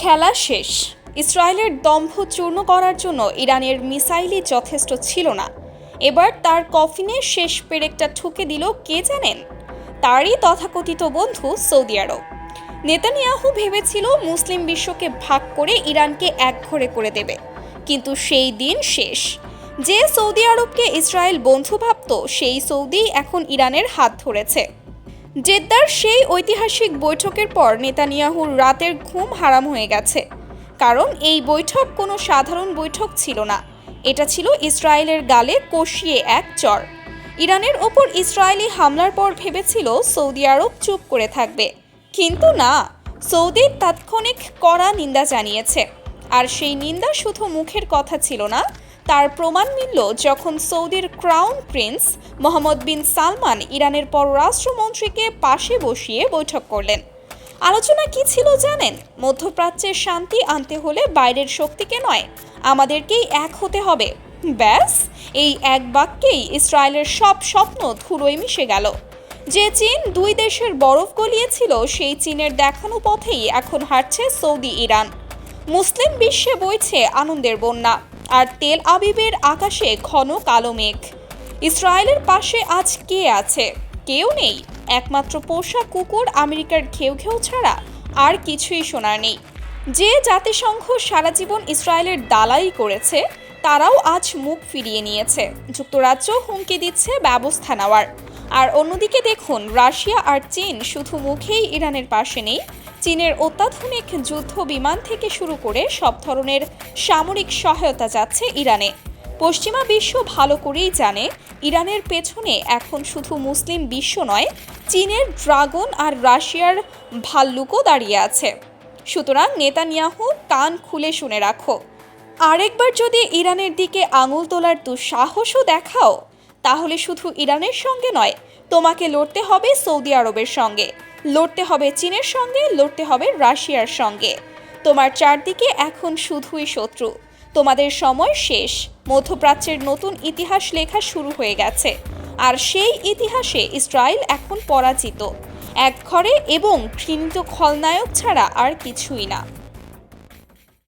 খেলা শেষ। ইসরায়েলের দম্ভ চূর্ণ করার জন্য ইরানের মিসাইলই যথেষ্ট ছিল না। এবার তার কফিনে শেষ পেরেকটা ঠুকে দিল কে জানেন? তারই তথাকথিত বন্ধু সৌদি আরব। নেতানিয়াহু ভেবেছিল মুসলিম বিশ্বকে ভাগ করে ইরানকে একঘরে করে দেবে। কিন্তু সেই দিন শেষ। যে সৌদি আরবকে ইসরায়েল বন্ধু ভাবত, সেই সৌদি এখন ইরানের হাত ধরেছে। জেদ্দার সেই ঐতিহাসিক বৈঠকের পর নেতানিয়াহুর রাতের ঘুম হারাম হয়ে গেছে। কারণ এই বৈঠক কোনো সাধারণ বৈঠক ছিল না। এটা ছিল ইসরায়েলের গালে কষিয়ে এক চর। ইরানের ওপর ইসরায়েলি হামলার পর ভেবেছিল সৌদি আরব চুপ করে থাকবে। কিন্তু না, সৌদি তাৎক্ষণিক কড়া নিন্দা জানিয়েছে। আর সেই নিন্দা শুধু মুখের কথা ছিল না তার প্রমাণ মিলল যখন সৌদির crown prince Mohammed bin Salman ইরানের পররাষ্ট্রমন্ত্রীকে পাশে বসিয়ে বৈঠক করলেন। আলোচনা কি ছিল জানেন? মধ্যপ্রাচ্যের শান্তি আনতে হলে বাইরের শক্তিকে নয়, আমাদেরকেই এক হতে হবে। ব্যাস, এই এক বাক্যেই ইসরায়েলের সব স্বপ্ন ধুলোয় মিশে গেল। যে চীন দুই দেশের বরফ গলিয়েছিল, সেই চীনের দেখানো পথেই এখন হাঁটছে সৌদি, ইরান। মুসলিম বিশ্বে বইছে আনন্দের বন্যা। আর তেল আবিবের আকাশে ঘন কালো মেঘ। ইসরায়েলের পাশে আজ কে আছে? কেউ নেই। একমাত্র পোষা কুকুর আমেরিকার ঘেউ ঘেউ ছাড়া আর কিছুই শোনার নেই। যে জাতিসংঘ সারা জীবন ইসরায়েলের দালাই করেছে, তারাও আজ মুখ ফিরিয়ে নিয়েছে। যুক্তরাজ্য হুমকি দিচ্ছে ব্যবস্থা নেওয়ার। আর অন্যদিকে দেখুন, রাশিয়া আর চীন শুধু মুখেই ইরানের পাশে নেই চীনের অত্যাধুনিক যুদ্ধ বিমান থেকে শুরু করে সব ধরনের সামরিক সহায়তা যাচ্ছে ইরানে। পশ্চিমা বিশ্ব ভালো করেই জানে, ইরানের পেছনে এখন শুধু মুসলিম বিশ্ব নয়, চীনের ড্রাগন আর রাশিয়ার ভাল্লুকও দাঁড়িয়ে আছে। সুতরাং নেতানিয়াহু কান খুলে শুনে রাখো। আরেকবার যদি ইরানের দিকে আঙুল তোলার দুঃসাহসও দেখাও, তাহলে শুধু ইরানের সঙ্গে নয়, তোমাকে লড়তে হবে সৌদি আরবের সঙ্গে। লড়তে হবে চীনের সঙ্গে, লড়তে হবে রাশিয়ার সঙ্গে। তোমার চারদিকে এখন শুধুই শত্রু। তোমাদের সময় শেষ। মধ্যপ্রাচ্যের নতুন ইতিহাস লেখা শুরু হয়ে গেছে। আর সেই ইতিহাসে ইসরায়েল এখন পরাজিত। এক ঘরে এবং ঘৃণিত খলনায়ক ছাড়া আর কিছুই না।